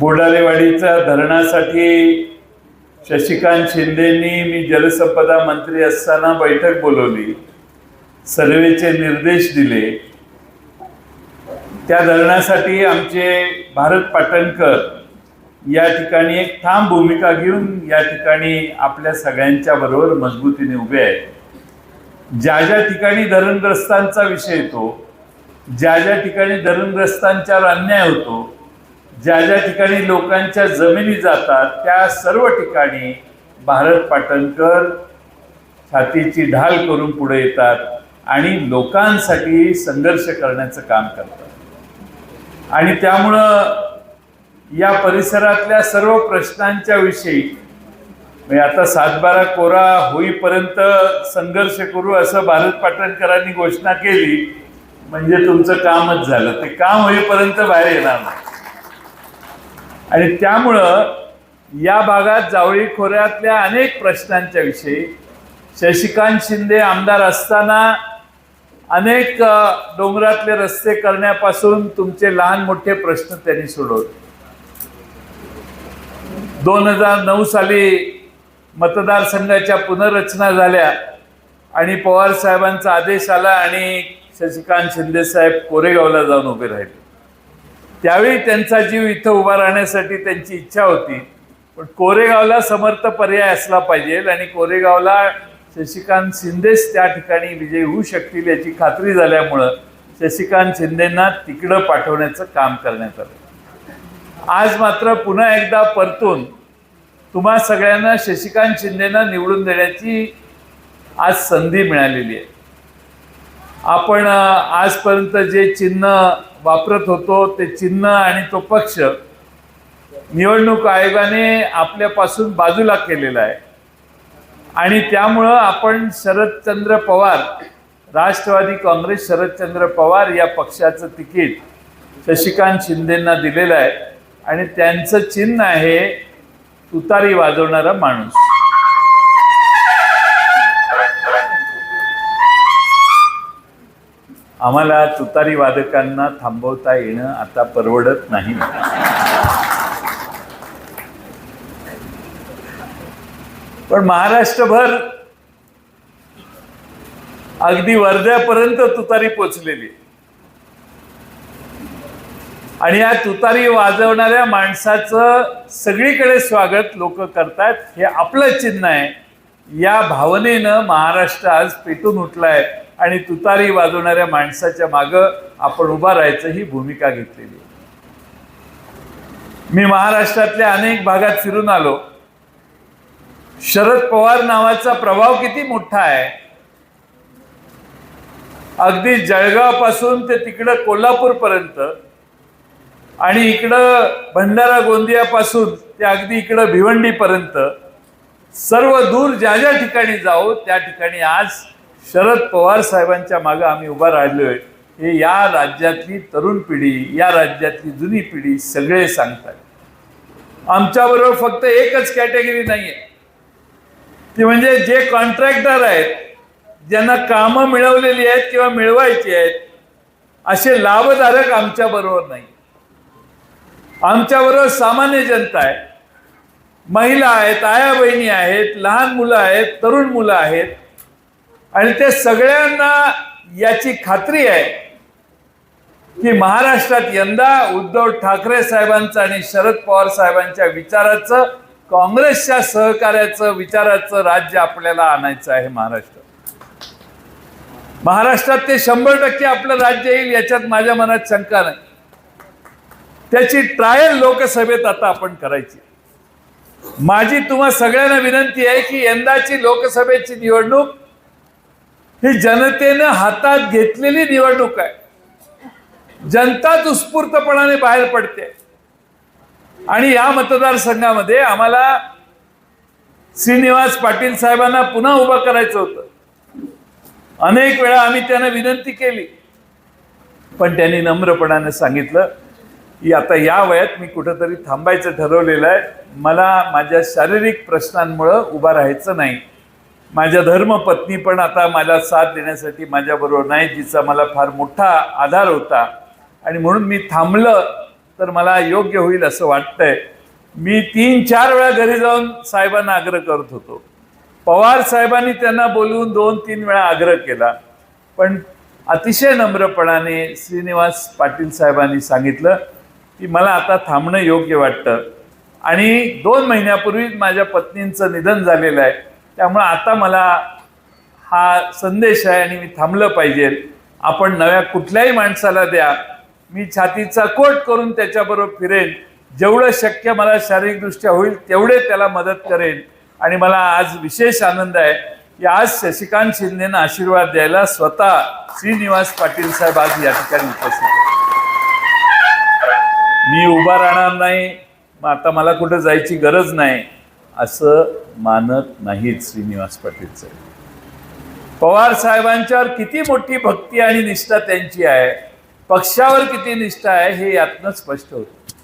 बोडालेवाडीच्या धरणासाठी शशिकांत शिंदेनी मी जलसंपदा मंत्री असताना बैठक बोलवली. सर्वेचे निर्देश दिले. त्या धरणासाठी आमचे भारत पाटणकर या ठिकाणी एक ठाम भूमिका घेऊन या ठिकाणी आपल्या सगळ्यांच्या बरोबर मजबूतीने उभे आहेत. ज्या ज्या ठिकाणी धरणग्रस्तांचा विषय येतो ज्या ज्या ठिकाणी धरणग्रस्तांच्यावर अन्याय होतो ज्या ज्या ठिकाणी लोकांच्या जमिनी जातात त्या सर्व ठिकाणी भारत पाटणकर छातीची ढाल करून पुढे येतात आणि लोकांसाठी संघर्ष करण्याचं काम करतात. आणि त्यामुळं या परिसरातल्या सर्व प्रश्नांच्या विषयी म्हणजे आता सातबारा कोरा होईपर्यंत संघर्ष करू असं भारत पाटणकरांनी घोषणा केली म्हणजे तुमचं कामच झालं. ते काम होईपर्यंत बाहेर येणार नाही. आणि त्यामुळं या भागात जावळी खोऱ्यातल्या अनेक प्रश्नांच्या विषयी शशिकांत शिंदे आमदार असताना अनेक डोंगरातले रस्ते करण्यापासून तुमचे लहान मोठे प्रश्न त्यांनी सोडवले. दोन हजार नऊ साली मतदारसंघाच्या पुनर्रचना झाल्या आणि पवार साहेबांचा आदेश आला आणि शशिकांत शिंदे साहेब कोरेगावला जाऊन उभे राहिले. त्यावेळी त्यांचा जीव इथं उभा राहण्यासाठी त्यांची इच्छा होती. पण कोरेगावला समर्थ पर्याय असला पाहिजे आणि कोरेगावला शशिकांत शिंदेच त्या ठिकाणी विजयी होऊ शकतील याची खात्री झाल्यामुळं शशिकांत शिंदेंना तिकडं पाठवण्याचं काम करण्यात आलं. आज मात्र पुन्हा एकदा परतून तुम्हा सगळ्यांना शशिकांत शिंदेना निवडून देण्याची आज संधी मिळालेली आहे. आपण आजपर्यंत जे चिन्ह वापरत होतो ते चिन्ह आणि तो पक्ष निवडणूक आयोगाने आपल्यापासून बाजूला केलेला आहे. आणि त्यामुळं आपण शरदचंद्र पवार राष्ट्रवादी काँग्रेस शरदचंद्र पवार या पक्षाचं तिकीट शशिकांत शिंदेंना दिलेलं आहे. आणि त्यांचं चिन्ह आहे तुतारी वाजवणारा माणूस. आम्हाला तुतारी वादकांना थांबवता येणं आता परवडत नाही. पण महाराष्ट्रभर अगदी वर्ध्यापर्यंत तुतारी पोचलेली. आणि या तुतारी वाजवणाऱ्या माणसाचं सगळीकडे स्वागत लोक करतात हे आपलं चिन्ह आहे. या भावनेनं महाराष्ट्र आज पेटून उठलाय. आणि तुतारी वाजवणाऱ्या माणसाच्या मागं आपण उभा राहायचं ही भूमिका घेतलेली मी महाराष्ट्रातल्या अनेक भागात फिरून आलो. शरद पवार नावाचा प्रभाव किती मोठा आहे. अगदी जळगावपासून ते तिकडं कोल्हापूर पर्यंत आणि इकडं भंडारा गोंदियापासून ते अगदी इकडं भिवंडीपर्यंत सर्व दूर ज्या ज्या ठिकाणी जाऊ त्या ठिकाणी आज शरद पवार साहेबांच्या मागं आम्ही उभा राहिलोय. हे या राज्यातली तरुण पिढी या राज्यातली जुनी पिढी सगळे सांगतात. आमच्याबरोबर फक्त एकच कॅटेगरी नाही आहे ती म्हणजे जे कॉन्ट्रॅक्टर आहेत ज्यांना कामं मिळवलेली आहेत किंवा मिळवायची आहेत असे लाभधारक आमच्या बरोबर नाही. आमच्याबरोबर सामान्य जनता आहे. महिला आहेत आया बहिणी आहेत लहान मुलं आहेत तरुण मुलं आहेत. आणि ते सगळ्यांना याची खात्री आहे की महाराष्ट्रात यंदा उद्धव ठाकरे साहेबांचं आणि शरद पवार साहेबांच्या विचाराचं काँग्रेसच्या सहकार्याचं विचाराचं राज्य आपल्याला आणायचं आहे महाराष्ट्र. महाराष्ट्रात ते शंभर टक्के आपलं राज्य येईल याच्यात माझ्या मनात शंका नाही. त्याची ट्रायल लोकसभेत आता आपण करायची. माझी तुम्हा सगळ्यांना विनंती आहे की यंदाची लोकसभेची निवडणूक ही जनतेनं हातात घेतलेली निवडणूक आहे. जनताच उत्स्फूर्तपणाने बाहेर पडते. आणि या मतदारसंघामध्ये आम्हाला श्रीनिवास पाटील साहेबांना पुन्हा उभं करायचं होतं. अनेक वेळा आम्ही त्यांना विनंती केली. पण त्यांनी नम्रपणाने सांगितलं की आता या वयात मी कुठंतरी थांबायचं ठरवलेलं आहे. मला माझ्या शारीरिक प्रश्नांमुळं उभा राहायचं नाही. माझ्या धर्मपत्नी पण आता मला साथ देण्यासाठी माझ्याबरोबर नाही जिचा मला फार मोठा आधार होता. आणि म्हणून मी थांबलं तर मला योग्य होईल असं वाटतंय. मी तीन चार वेळा घरी जाऊन साहेबांना आग्रह करत होतो. पवार साहेबांनी त्यांना बोलवून दोन तीन वेळा आग्रह केला. पण अतिशय नम्रपणाने श्रीनिवास पाटील साहेबांनी सांगितलं की मला आता थांबणं योग्य वाटतं. आणि दोन महिन्यापूर्वी माझ्या पत्नींचं निधन झालेलं आहे. त्यामुळं आता मला हा संदेश आहे आणि मी थांबलं पाहिजे. आपण नव्या कुठल्याही माणसाला द्या. मी छातीचा कोट करून त्याच्याबरोबर फिरेन. जेवढं शक्य मला शारीरिकदृष्ट्या होईल तेवढे त्याला मदत करेन. आणि मला आज विशेष आनंद आहे की आज शशिकांत शिंदेनं आशीर्वाद द्यायला स्वतः श्रीनिवास पाटील साहेब आज या ठिकाणी उपस्थित मी उभा राहणार नाही. मग आता मला कुठं जायची गरज नाही. असं मानत नाहीत श्रीनिवास पाटील साहेब पवार साहेबांच्यावर किती मोठी भक्ती आणि निष्ठा त्यांची आहे पक्षावर किती निष्ठा आहे हे यातनं स्पष्ट होतं.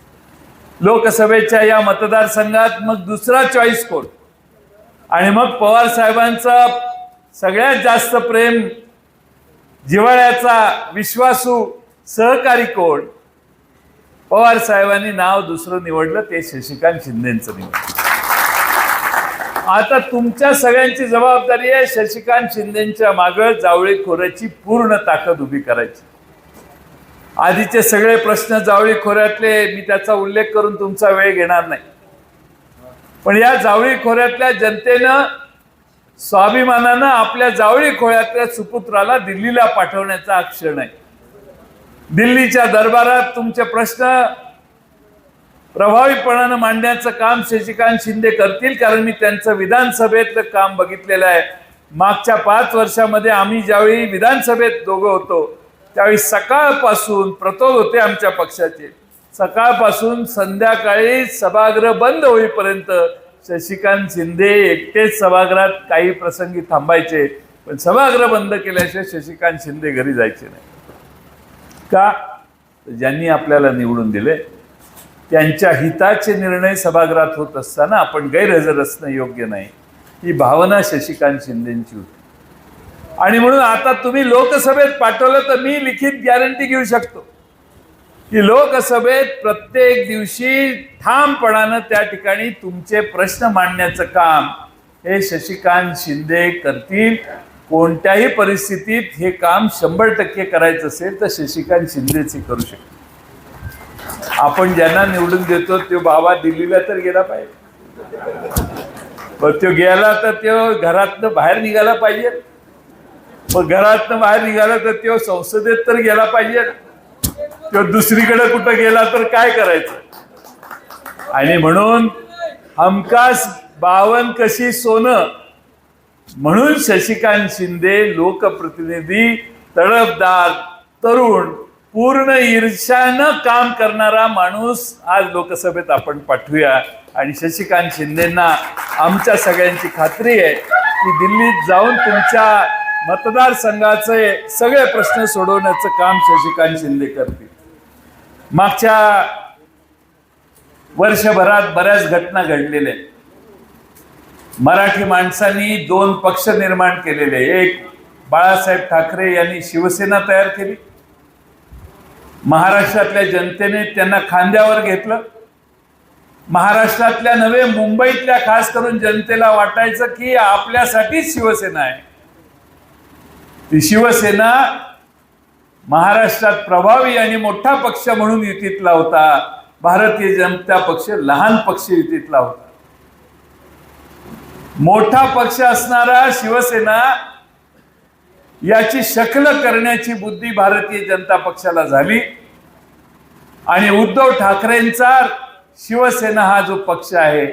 लोकसभेच्या या मतदारसंघात मग दुसरा चॉईस कोण? आणि मग पवार साहेबांचा सगळ्यात जास्त प्रेम जिव्हाळ्याचा विश्वासू सहकारी कोण? पवार साहेबांनी नाव दुसरं निवडलं ते शशिकांत शिंदेचं निवडलं. आता तुमच्या सगळ्यांची जबाबदारी आहे शशिकांत शिंदेच्या मागं जावळी खोऱ्याची पूर्ण ताकद उभी करायची. आधीचे सगळे प्रश्न जावळी खोऱ्यातले मी त्याचा उल्लेख करून तुमचा वेळ घेणार नाही. पण या जावळी खोऱ्यातल्या जनतेनं स्वाभिमानानं आपल्या जावळी खोऱ्यातल्या सुपुत्राला दिल्लीला पाठवण्याचा हा क्षण आहे. दिल्लीच्या दरबारात तुमचे प्रश्न प्रभावीपणानं मांडण्याचं काम शशिकांत शिंदे करतील कारण मी त्यांचं विधानसभेतलं काम बघितलेलं आहे. मागच्या पाच वर्षामध्ये आम्ही ज्यावेळी विधानसभेत दोघं होतो त्यावेळी सकाळपासून प्रतोद होते आमच्या पक्षाचे. सकाळपासून संध्याकाळी सभागृह बंद होईपर्यंत शशिकांत शिंदे एकटेच सभागृहात काही प्रसंगी थांबायचे पण सभागृह बंद केल्याशिवाय शशिकांत शिंदे घरी जायचे नाही. का? ज्यांनी आपल्याला निवडून दिले त्यांच्या हिताचे निर्णय सभागृहात होत असताना आपण गैरहजर असणं योग्य नाही. ही भावना शशिकांत शिंदेची होती. आणि म्हणून आता तुम्ही लोकसभेत पाठवलं तर मी लिखित गॅरंटी घेऊ शकतो. की लोकसभेत प्रत्येक दिवशी ठामपणानं त्या ठिकाणी तुमचे प्रश्न मांडण्याचं काम हे शशिकांत शिंदे करतील. कोणत्याही परिस्थितीत हे काम शंभर टक्के करायचं असेल तर शशिकांत शिंदेच हे करू शकतो आपण ज्यांना निवडून देतो तो बाबा दिल्लीला तर गेला पाहिजे. पण तो गेला तर तो घरातनं बाहेर निघाला पाहिजे. मग घरातनं बाहेर निघाला तर तो संसदेत तर गेला पाहिजे. तो दुसरीकडे कुठं गेला तर काय करायचं? आणि म्हणून हमखास बावन कशी सोनं? म्हणून शशिकांत शिंदे लोकप्रतिनिधी तडफदार तरुण पूर्ण ईर्ष्यानं काम करणारा माणूस आज लोकसभेत आपण पाठवूया. आणि शशिकांत शिंदेना आमच्या सगळ्यांची खात्री आहे की दिल्लीत जाऊन तुमच्या मतदारसंघाचे सगळे प्रश्न सोडवण्याचं काम शशिकांत शिंदे करतील. मागच्या वर्षभरात बऱ्याच घटना घडलेल्या आहेत. मराठी माणसांनी दोन पक्ष निर्माण केलेले एक बाळासाहेब ठाकरे यांनी शिवसेना तयार केली. महाराष्ट्रातल्या जनतेने त्यांना खांद्यावर घेतलं. महाराष्ट्रातल्या नव्हे मुंबईतल्या खास करून जनतेला वाटायचं की आपल्यासाठीच शिवसेना आहे. ती शिवसेना महाराष्ट्रात प्रभावी आणि मोठा पक्ष म्हणून युतीतला होता. भारतीय जनता पक्ष लहान पक्ष युतीतला होता. मोठा पक्ष असणारा शिवसेना याची शकल करण्याची बुद्धी भारतीय जनता पक्षाला झाली. आणि उद्धव ठाकरेंचा शिवसेना हा जो पक्ष आहे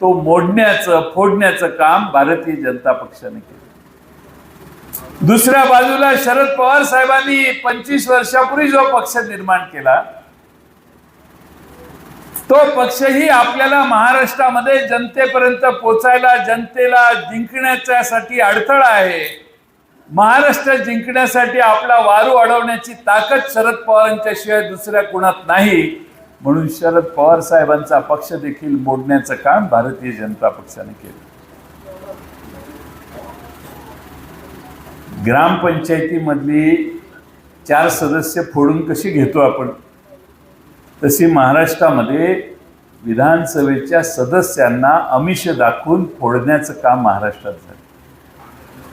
तो मोडण्याचं फोडण्याचं काम भारतीय जनता पक्षाने केलं. दुसऱ्या बाजूला शरद पवार साहेबांनी पंचवीस वर्षापूर्वी जो पक्ष निर्माण केला तो पक्षही आपल्याला महाराष्ट्रामध्ये जनतेपर्यंत पोचायला जनतेला जिंकण्याच्यासाठी अडथळा आहे. महाराष्ट्र जिंकण्यासाठी आपला वारू अडवण्याची ताकद शरद पवारांच्या शिवाय दुसऱ्या कुणात नाही. म्हणून शरद पवार साहेबांचा पक्ष देखील मोडण्याचं काम भारतीय जनता पक्षाने केलं. ग्रामपंचायतीमधली चार सदस्य फोडून कशी घेतो आपण? तशी महाराष्ट्रामध्ये विधानसभेच्या सदस्यांना अमिष दाखवून फोडण्याचं काम महाराष्ट्रात झालं.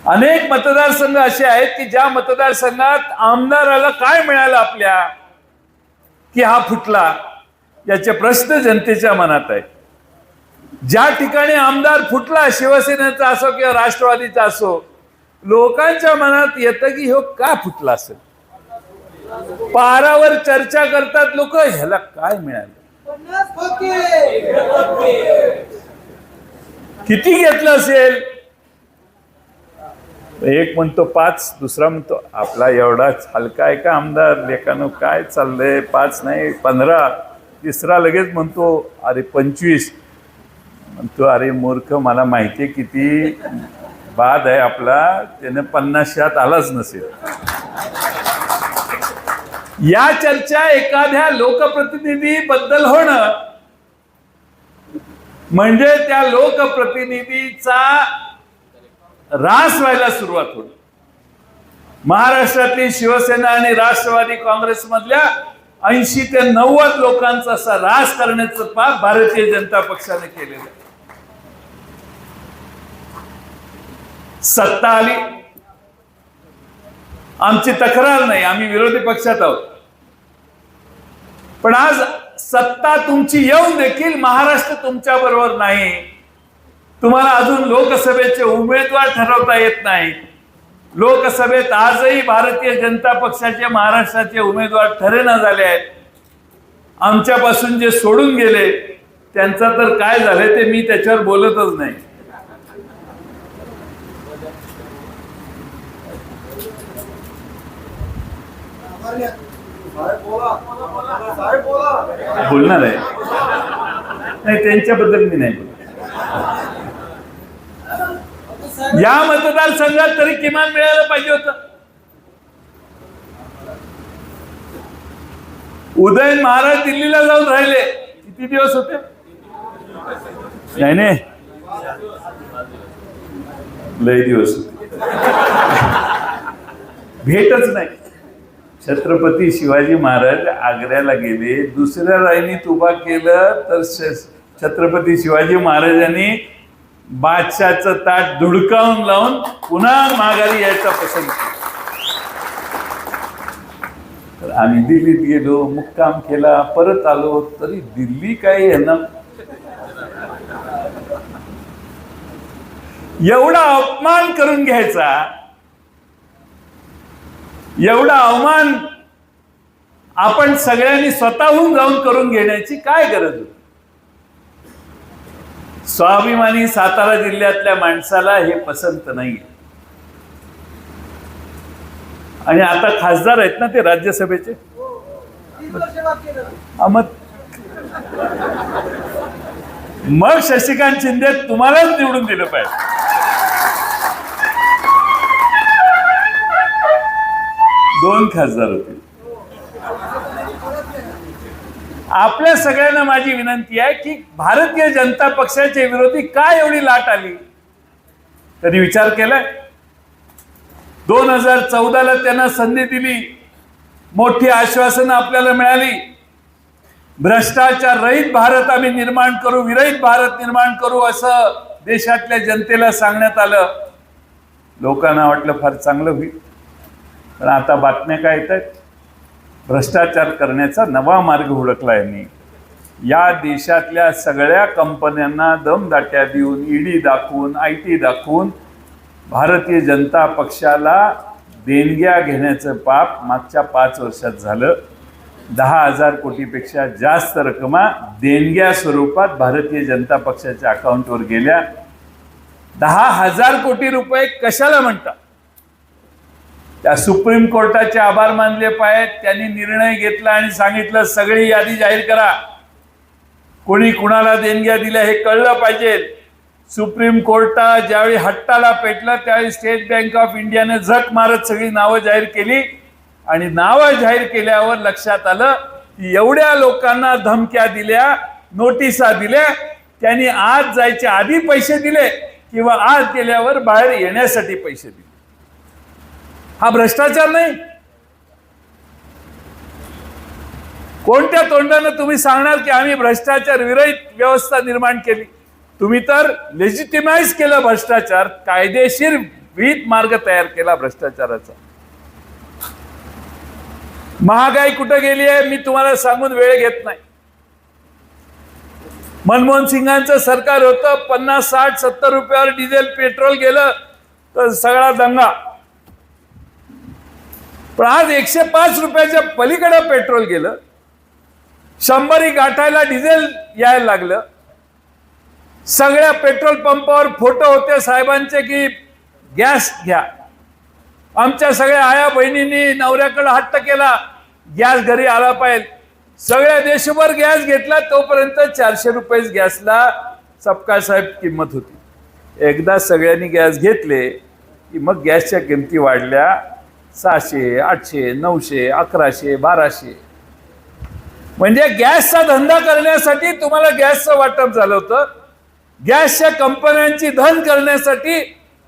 अनेक मतदारसंघ असे आहेत की ज्या मतदारसंघात आमदाराला काय मिळालं आपल्या? की हा फुटला? याचे प्रश्न जनतेच्या मनात आहे ज्या ठिकाणी आमदार फुटला शिवसेनेचा असो किंवा राष्ट्रवादीचा असो लोकांच्या मनात येतं की हो का फुटला असेल? पारावर चर्चा करतात लोक ह्याला काय मिळालं? किती घेतलं असेल? एक म्हणतो पाच दुसरा म्हणतो आपला एवढाच. हलका आहे का आमदार? लेखानं काय चाललंय? पाच नाही पंधरा. तिसरा लगेच म्हणतो अरे पंचवीस. म्हणतो अरे मूर्ख मला माहिती आहे किती बाद आहे आपला. त्याने पन्नासशात आलाच नसेल. या चर्चा एखाद्या लोकप्रतिनिधी बद्दल होणं. म्हणजे त्या लोकप्रतिनिधीचा रास व्हायला सुरुवात होईल. महाराष्ट्रातली शिवसेना आणि राष्ट्रवादी काँग्रेसमधल्या ऐंशी ते नव्वद लोकांचा असा रास करण्याचं पाप भारतीय जनता पक्षाने केलेलं आहे. सत्ता आली. आमची तक्रार नाही आम्ही विरोधी पक्षात आहोत. पण आज सत्ता तुमची येऊन देखील महाराष्ट्र तुमच्या बरोबर नाही. तुम्हाला अजून लोकसभेचे उमेदवार ठरवता येत नाही. लोकसभेत आजही भारतीय जनता पक्षाचे महाराष्ट्राचे उमेदवार ठरेना झाले आहेत. आमच्यापासून जे सोडून गेले त्यांचं तर काय झालं ते मी त्याच्यावर बोलतच नाही. बोलणार आहे. नाही त्यांच्याबद्दल मी नाही बोलत. या मतदारसंघात तरी किमान मिळायला पाहिजे होत. उदय महाराज दिल्लीला जाऊन राहिले. किती दिवस होते? नाही नाही. लय दिवस भेटच नाही. छत्रपती शिवाजी महाराज आग्र्याला गेले दुसऱ्या राईनीत उभा केलं तर छत्रपती शिवाजी महाराजांनी बादशाचं ताट धुडकावून लावून पुन्हा माघारी यायचा पसंत केला. तर आम्ही दिल्लीत गेलो मुक्काम केला परत आलो तरी दिल्ली काय यांना एवढा अपमान करून घ्यायचा एवढा अवमान आपण सगळ्यांनी स्वतःहून जाऊन करून घेण्याची काय गरज होती? स्वाभिमानी सातारा जिल्ह्यातल्या माणसाला हे पसंत नाही आणि आता खासदार आहेत ना ते राज्यसभेचे? मग मग शशिकांत शिंदे तुम्हालाच निवडून दिलं पाहिजे. दोन खासदार होते. आपल्या सगळ्यांना माझी विनंती आहे की भारतीय जनता पक्षाचे विरोधी काय एवढी लाट आली? कधी विचार केलाय? दोन हजार चौदाला त्यांना संधी दिली. मोठी आश्वासनं आपल्याला मिळाली. भ्रष्टाचार रहित भारत आम्ही निर्माण करू विरहित भारत निर्माण करू असं देशातल्या जनतेला सांगण्यात आलं. लोकांना वाटलं फार चांगलं होईल. पण आता बातम्या काय येत आहेत? भ्रष्टाचार करण्याचा नवा मार्ग हुडकला यांनी. या देशातल्या सगळ्या कंपन्यांना दमदाट्या देऊन ईडी दाखवून आय टी दाखवून भारतीय जनता पक्षाला देणग्या घेण्याचं पाप मागच्या पाच वर्षात झालं. दहा हजार कोटीपेक्षा जास्त रकमा देणग्या स्वरूपात भारतीय जनता पक्षाच्या अकाउंटवर गेल्या. दहा हजार कोटी रुपये कशाला म्हणतात? त्या सुप्रीम कोर्टाचे आभार मानले पाहिजेत. त्यांनी निर्णय घेतला आणि सांगितलं सगळी यादी जाहीर करा. कोणी कुणाला देणग्या दिल्या हे कळलं पाहिजे. सुप्रीम कोर्टा ज्यावेळी हट्टाला पेटलं त्यावेळी स्टेट बँक ऑफ इंडियाने झक मारत सगळी नावं जाहीर केली. आणि नावं जाहीर केल्यावर लक्षात आलं की एवढ्या लोकांना धमक्या दिल्या नोटिसा दिल्या त्यांनी आज जायच्या आधी पैसे दिले किंवा आज गेल्यावर बाहेर येण्यासाठी पैसे दिले. हा भ्रष्टाचार नाही. कोणत्या तोंडानं तुम्ही सांगणार की आम्ही भ्रष्टाचार विरहित व्यवस्था निर्माण केली? तुम्ही तर लेजिटिमाइज केलं भ्रष्टाचार कायदेशीर विहित मार्ग तयार केला भ्रष्टाचाराचा. महागाई कुठं गेली आहे मी तुम्हाला सांगून वेळ घेत नाही. मनमोहन सिंगांचं सरकार होतं पन्नास साठ सत्तर रुपयावर डिझेल पेट्रोल गेलं तर सगळा दंगा. पण आज एकशे पाच रुपयाच्या पलीकडं पेट्रोल गेलं. शंभरी गाठायला डिझेल यायला लागलं. सगळ्या पेट्रोल पंपावर फोटो होते साहेबांचे की गॅस घ्या. आमच्या सगळ्या आया बहिणींनी नवऱ्याकडे हट्ट केला गॅस घरी आला पाहिजे. सगळ्या देशभर गॅस घेतला तोपर्यंत चारशे रुपये गॅसला सबका साहेब किंमत होती. एकदा सगळ्यांनी गॅस घेतले की मग गॅसच्या किमती वाढल्या. सहाशे आठशे नऊशे अकराशे बाराशे. म्हणजे गॅसचा धंदा करण्यासाठी तुम्हाला गॅसचं वाटप झालं होतं. गॅसच्या कंपन्यांची धन करण्यासाठी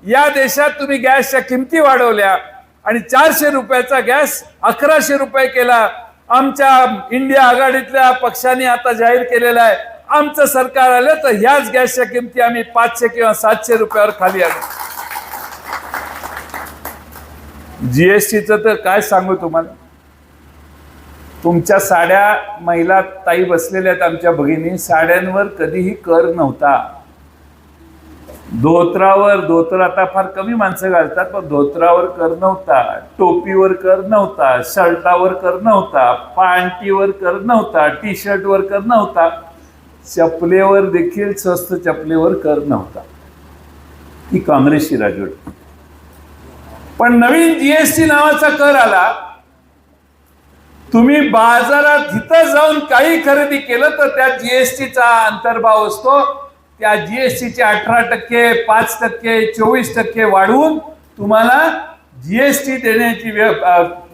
या देशात तुम्ही गॅसच्या किमती वाढवल्या आणि चारशे रुपयाचा गॅस अकराशे रुपये केला. आमच्या इंडिया आघाडीतल्या पक्षाने आता जाहीर केलेला आहे. आमचं सरकार आलं तर ह्याच गॅसच्या किमती आम्ही पाचशे किंवा सातशे रुपयावर खाली जी एस टीचं तर काय सांगू तुम्हाला? तुमच्या साड्या महिला ताई बसलेल्या आहेत आमच्या भगिनी. साड्यांवर कधीही कर नव्हता. धोत्रावर धोतर आता फार कमी माणसं घालतात पण धोत्रावर कर नव्हता. टोपीवर कर नव्हता. शर्टावर कर नव्हता. पांटीवर कर नव्हता. टी शर्टवर कर नव्हता. चपलेवर देखील स्वस्त चपलेवर कर नव्हता. ही काँग्रेसची राजवट. पण नवीन जीएसटी नावाचा कर आला तुम्ही बाजारात तिथं जाऊन काही खरेदी केलं तर त्या जीएसटीचा अंतर्भाव असतो. त्या जीएसटीचे अठरा टक्के पाच टक्के चोवीस टक्के वाढवून तुम्हाला जीएसटी देण्याची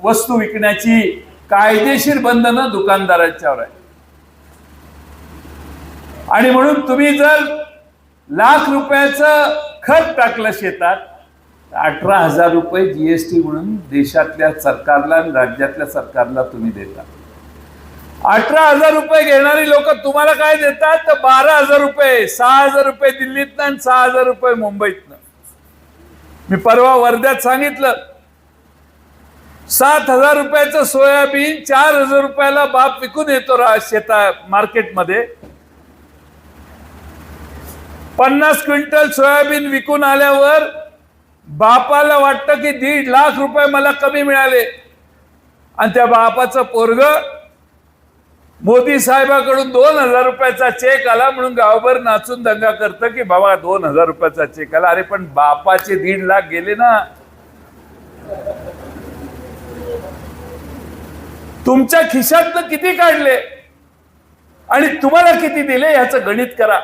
वस्तू विकण्याची कायदेशीर बंधनं दुकानदारांच्यावर आहे आणि म्हणून तुम्ही जर लाख रुपयाचं खत टाकलं शेतात अठरा हजार रुपये जीएसटी म्हणून देशातल्या सरकारला आणि राज्यातल्या सरकारला तुम्ही देता. अठरा हजार रुपये घेणारी लोक तुम्हाला काय देतात? तर बारा हजार रुपये सहा हजार रुपये दिल्लीतनं आणि सहा हजार रुपये मुंबईतनं. मी परवा वर्ध्यात सांगितलं सात हजार रुपयाचं सोयाबीन चार हजार रुपयाला बाप विकून येतो रा शेता मार्केटमध्ये. पन्नास क्विंटल सोयाबीन विकून आल्यावर बापाला वाटतं की दीड लाख रुपये मला कमी मिळाले. आणि त्या बापाचं पोरग मोदी साहेबाकडून दोन हजार रुपयाचा चेक आला म्हणून गावभर नाचून दंगा करतं की बाबा दोन हजार रुपयाचा चेक आला. अरे पण बापाचे दीड लाख गेले ना. तुमच्या खिशातनं किती काढले? आणि तुम्हाला किती दिले? याचं गणित करा.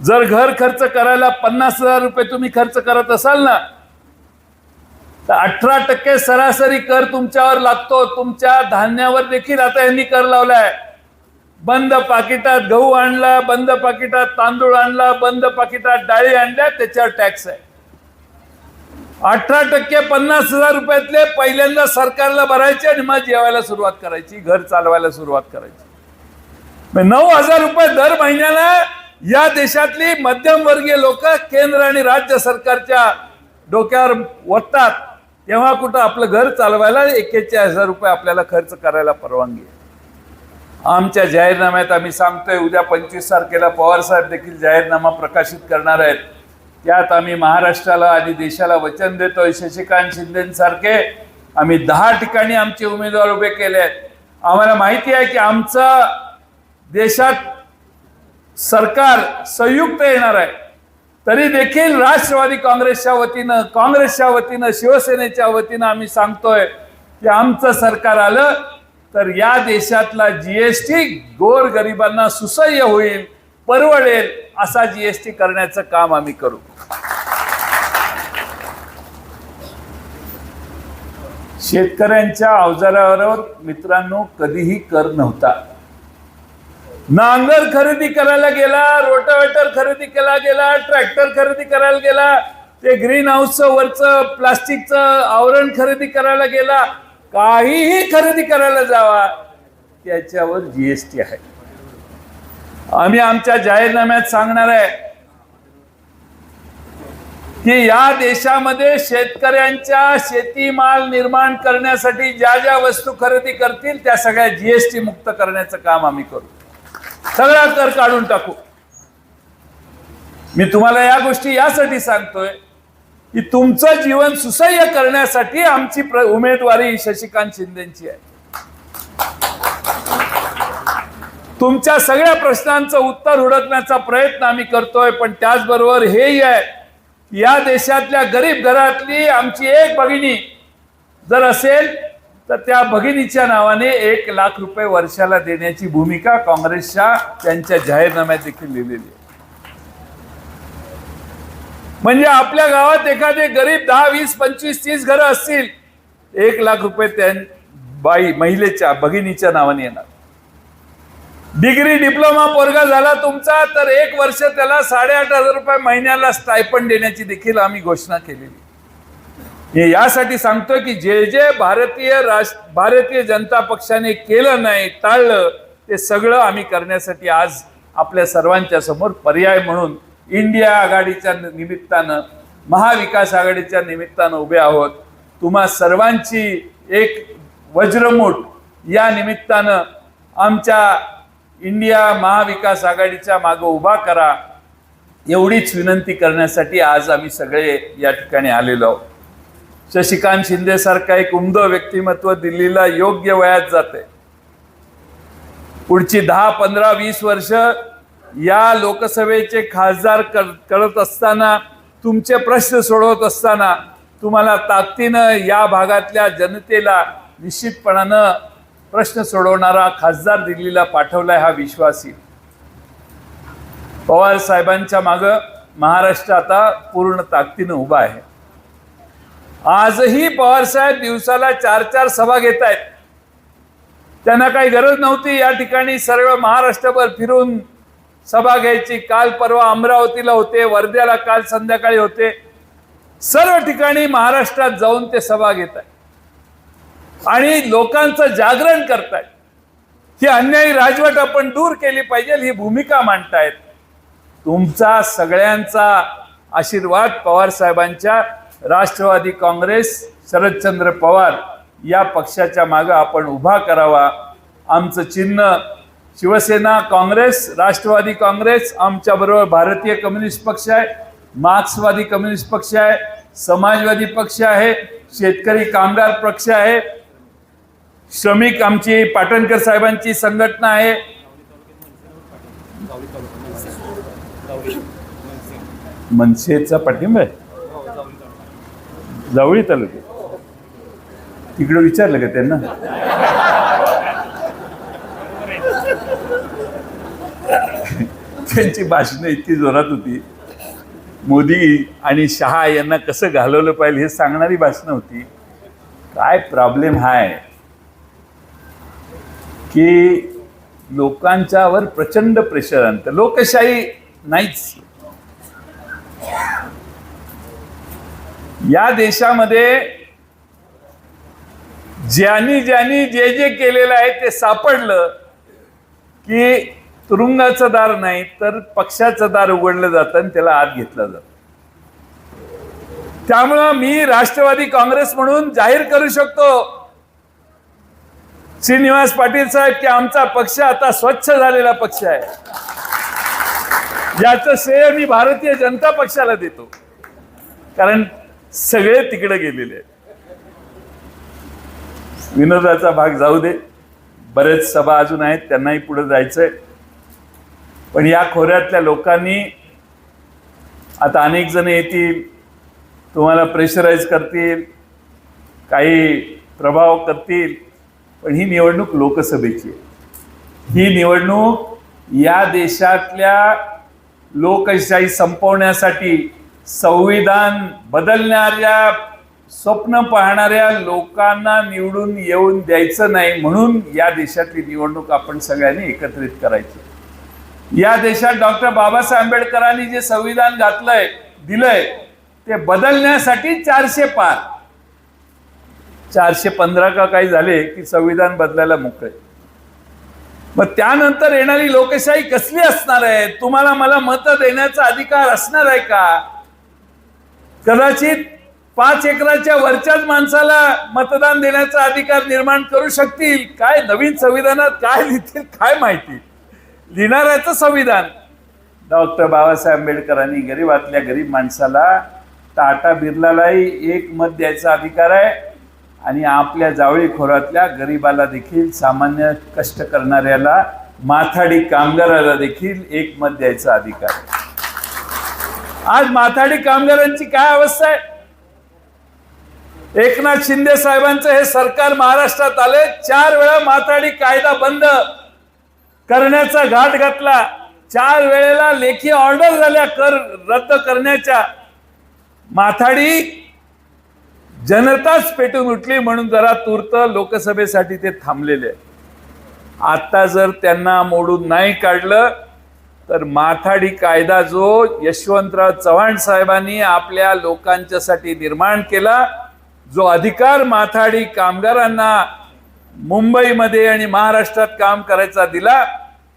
जर घर खर्च करायला पन्नास हजार रुपये तुम्ही खर्च करत असाल ना तर अठरा टक्के सरासरी कर तुमच्यावर लागतो. तुमच्या धान्यावर देखील आता यांनी कर लावलाय. बंद पाकिटात गहू आणला बंद पाकिटात तांदूळ आणला बंद पाकिटात डाळी आणल्या त्याच्यावर टॅक्स आहे. अठरा टक्के पन्नास हजार रुपयातले पहिल्यांदा सरकारला भरायचे आणि मग जेवायला सुरुवात करायची घर चालवायला सुरुवात करायची. नऊ हजार रुपये दर महिन्याला या देशातली मध्यमवर्गीय लोक केंद्र आणि राज्य सरकारच्या डोक्यावर ओततात तेव्हा कुठं आपलं घर चालवायला एक्केचाळीस हजार रुपये आपल्याला खर्च करायला परवानगी आमच्या जाहीरनाम्यात आम्ही सांगतोय उद्या पंचवीस तारखेला पवार साहेब देखील जाहीरनामा प्रकाशित करणार आहेत. त्यात आम्ही महाराष्ट्राला आणि देशाला वचन देतोय. शशिकांत शिंदेसारखे आम्ही दहा ठिकाणी आमचे उमेदवार उभे केले आहेत आम्हाला माहिती आहे की आमचं देशात सरकार संयुक्त येणार आहे. तरी देखील राष्ट्रवादी काँग्रेसच्या वतीनं काँग्रेसच्या वतीनं शिवसेनेच्या वतीनं आम्ही सांगतोय की आमचं सरकार आलं तर या देशातला जीएसटी गोर गरिबांना सुसह्य होईल परवडेल असा जीएसटी करण्याचं काम आम्ही करू. शेतकऱ्यांच्या अवजारावर मित्रांनो कधीही कर नव्हता. नांगर खरेदी करायला गेला रोटावेटर खरेदी केला गेला ट्रॅक्टर खरेदी करायला गेला ते ग्रीन हाऊसचं वरचं प्लास्टिकचं आवरण खरेदी करायला गेला काहीही खरेदी करायला जावा त्याच्यावर जीएसटी आहे. आम्ही आमच्या जाहीरनाम्यात सांगणार आहे की या देशामध्ये शेतकऱ्यांच्या शेतीमाल निर्माण करण्यासाठी ज्या ज्या वस्तू खरेदी करतील त्या सगळ्या जीएसटी मुक्त करण्याचं काम आम्ही करू. सगळा कर काढून टाकू. मी तुम्हाला या गोष्टी यासाठी सांगतोय की तुमचं जीवन सुसह्य करण्यासाठी आमची उमेदवारी शशिकांत शिंदेची आहे. तुमच्या सगळ्या प्रश्नांचं उत्तर हुडकण्याचा प्रयत्न आम्ही करतोय पण त्याचबरोबर हेही आहे या देशातल्या गरीब घरातली आमची एक भगिनी जर असेल तर त्या भगिनीच्या नावाने एक लाख रुपये वर्षाला देण्याची भूमिका काँग्रेसच्या त्यांच्या जाहीरनाम्यात देखील लिहिलेली आहे. म्हणजे आपल्या गावात एखादे गरीब दहा वीस पंचवीस तीस घरं असतील एक लाख रुपये त्या बाई महिलेच्या भगिनीच्या नावाने येणार. डिग्री डिप्लोमा पोरगा झाला तुमचा तर एक वर्ष त्याला साडेआठ हजार रुपये महिन्याला स्टायपंड देण्याची देखील आम्ही घोषणा केलेली हे यासाठी सांगतोय की जे जे भारतीय राष्ट्र भारतीय जनता पक्षाने केलं नाही टाळलं ते सगळं आम्ही करण्यासाठी आज आपल्या सर्वांच्या समोर पर्याय म्हणून इंडिया आघाडीच्या निमित्तानं महाविकास आघाडीच्या निमित्तानं उभे आहोत. तुम्हा सर्वांची एक वज्रमूठ या निमित्तानं आमच्या इंडिया महाविकास आघाडीच्या मागं उभा करा एवढीच विनंती करण्यासाठी आज आम्ही सगळे या ठिकाणी आलेलो आहोत. शशिकांत शिंदे सारखा एक उमद व्यक्तिमत्व दिल्लीला योग्य वयात जाते. पुढची दहा पंधरा वीस वर्ष या लोकसभेचे खासदार कर- करत असताना तुमचे प्रश्न सोडवत असताना तुम्हाला ताकदीनं या भागातल्या जनतेला निश्चितपणानं प्रश्न सोडवणारा खासदार दिल्लीला पाठवलाय हा विश्वास. येईल पवार साहेबांच्या मागं महाराष्ट्र आता पूर्ण ताकदीनं उभा आहे. आजही पवार साहेब दिवसाला चार चार सभा घेत आहेत. त्यांना काही गरज नव्हती या ठिकाणी सर्व महाराष्ट्रभर फिरून सभा घ्यायची. काल परवा अमरावतीला होते वर्ध्याला काल संध्याकाळी होते. सर्व ठिकाणी महाराष्ट्रात जाऊन ते सभा घेत आहेत. आणि लोकांचं जागरण करतायत. ही अन्यायी राजवट आपण दूर केली पाहिजे ही भूमिका मांडतायत. तुमचा सगळ्यांचा आशीर्वाद पवार साहेबांच्या. राष्ट्रवादी काँग्रेस शरदचंद्र पवार या पक्षाच्या मागं आपण उभा करावा. आमचं चिन्ह शिवसेना काँग्रेस राष्ट्रवादी काँग्रेस आमच्याबरोबर भारतीय कम्युनिस्ट पक्ष आहे मार्क्सवादी कम्युनिस्ट पक्ष आहे समाजवादी पक्ष आहे शेतकरी कामगार पक्ष आहे श्रमिक आमची पाटणकर साहेबांची संघटना आहे. मनसेचा पाठिंबा आहे. जावळी तालुक्यात. तिकडे विचारलं का त्यांना? त्यांची भाषणं इतकी जोरात होती. मोदी आणि शहा यांना कसं घालवलं पाहिजे हे सांगणारी भाषणं होती. काय प्रॉब्लेम हाय? की लोकांच्यावर प्रचंड प्रेशर आणतं. लोकशाही नाहीच. या देशामध्ये ज्यांनी ज्यांनी जे जे केलेलं आहे ते सापडलं की तुरुंगाचं दार नाही तर पक्षाचं दार उघडलं जातं आणि त्याला आत घेतलं जातं. त्यामुळं मी राष्ट्रवादी काँग्रेस म्हणून जाहीर करू शकतो. श्रीनिवास पाटील साहेब की आमचा पक्ष आता स्वच्छ झालेला पक्ष आहे. याचं श्रेय मी भारतीय जनता पक्षाला देतो. कारण सगळे तिकडे गेलेले आहेत. विनोदाचा भाग जाऊ दे. बरेच सभा अजून आहेत त्यांनाही पुढे जायचंय. पण या खोऱ्यातल्या लोकांनी आता अनेक जण येतील तुम्हाला प्रेशराईज करतील काही प्रभाव करतील पण ही निवडणूक लोकसभेची आहे. ही निवडणूक या देशातल्या लोकशाही संपवण्यासाठी संविधान बदलणाऱ्या स्वप्न पाहणाऱ्या लोकांना निवडून येऊन द्यायचं नाही म्हणून या देशातली निवडणूक आपण सगळ्यांनी एकत्रित करायची. या देशात डॉक्टर बाबासाहेब आंबेडकरांनी जे संविधान घातलंय दिलंय ते बदलण्यासाठी चारशे पार. चारशे पंधरा का काही झाले की संविधान बदलायला मोकळे. मग त्यानंतर येणारी लोकशाही कसली असणार आहे? तुम्हाला मला मत देण्याचा अधिकार असणार आहे का? कदाचित पाच एकराच्या वरच्याच माणसाला मतदान देण्याचा अधिकार निर्माण करू शकतील. काय नवीन संविधानात काय लिहितील काय माहिती? लिहिणाऱ्याचं संविधान. डॉक्टर बाबासाहेब आंबेडकरांनी गरीबातल्या गरीब माणसाला टाटा बिर्लालाही एक मत द्यायचा अधिकार आहे आणि आपल्या जावळीखोरातल्या गरीबाला देखील सामान्य कष्ट करणाऱ्याला माथाडी कामगाराला देखील एक मत द्यायचा अधिकार आहे. आज माथाडी कामगारांची काय अवस्था आहे? एकनाथ शिंदे साहेबांचं हे सरकार महाराष्ट्रात आले चार वेळा माथाडी कायदा बंद करण्याचा घाट घातला. चार वेळेला लेखी ऑर्डर झाल्या कर रद्द करण्याच्या. माथाडी जनताच पेटून उठली म्हणून जरा तूर्त लोकसभेसाठी ते थांबलेले. आता जर त्यांना मोडून नाही काढलं तर माथाडी कायदा जो यशवंतराव चव्हाण साहेबांनी आपल्या लोकांच्यासाठी निर्माण केला जो अधिकार माथाडी कामगारांना मुंबईमध्ये आणि महाराष्ट्रात काम करायचा दिला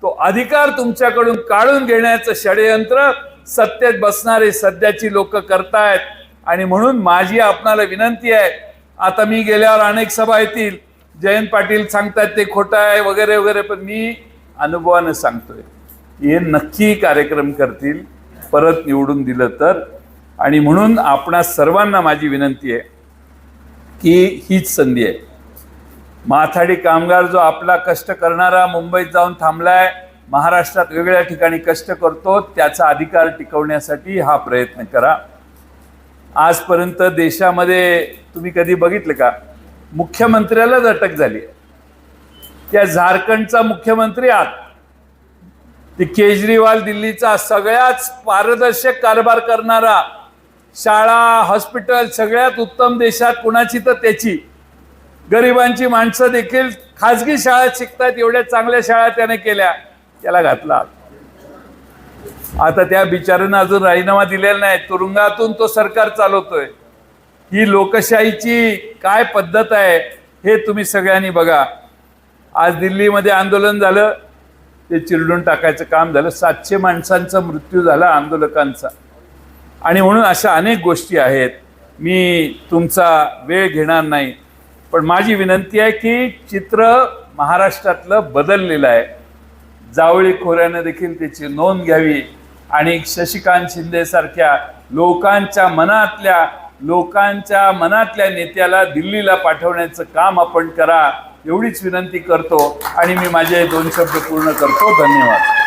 तो अधिकार तुमच्याकडून काढून घेण्याचं षडयंत्र सत्तेत बसणारे सध्याची लोक करतायत. आणि म्हणून माझी आपणाला विनंती आहे आता मी गेल्यावर अनेक सभा येतील जयंत पाटील सांगतात ते खोटं आहे वगैरे वगैरे पण मी अनुभवानं सांगतोय. हे नक्की कार्यक्रम करतील परत निवडून दिलं तर. आणि म्हणून आपणा सर्वांना माझी विनंती आहे की हीच संधी आहे. माथाडी कामगार जो आपला कष्ट करणारा मुंबईत जाऊन थांबलाय महाराष्ट्रात वेगळ्या ठिकाणी कष्ट करतो त्याचा अधिकार टिकवण्यासाठी हा प्रयत्न करा. आजपर्यंत देशामध्ये तुम्ही कधी बघितलं का? मुख्यमंत्र्यालाच अटक झाली त्या झारखंडचा मुख्यमंत्री आत ते केजरीवाल दिल्लीचा सगळ्याच पारदर्शक कारभार करणारा शाळा हॉस्पिटल सगळ्यात उत्तम देशात कुणाची तर त्याची. गरिबांची माणसं देखील खाजगी शाळेत शिकतात एवढ्या चांगल्या शाळा त्याने केल्या त्याला घातला. आता त्या बिचाऱ्यानं अजून राजीनामा दिलेला नाही. तुरुंगातून तो सरकार चालवतोय. ही लोकशाहीची काय पद्धत आहे हे तुम्ही सगळ्यांनी बघा. आज दिल्लीमध्ये आंदोलन झालं ते चिरडून टाकायचं काम झालं. सातशे माणसांचा मृत्यू झाला आंदोलकांचा. आणि म्हणून अशा अनेक गोष्टी आहेत. मी तुमचा वेळ घेणार नाही. पण माझी विनंती आहे की चित्र महाराष्ट्रातलं बदललेलं आहे. जावळी खोऱ्यानं देखील त्याची नोंद घ्यावी. आणि शशिकांत शिंदेसारख्या लोकांच्या मनातल्या लोकांच्या मनातल्या नेत्याला दिल्लीला पाठवण्याचं काम आपण करा. एवढीच विनंती करतो आणि मी माझे दोन शब्द पूर्ण करतो. धन्यवाद.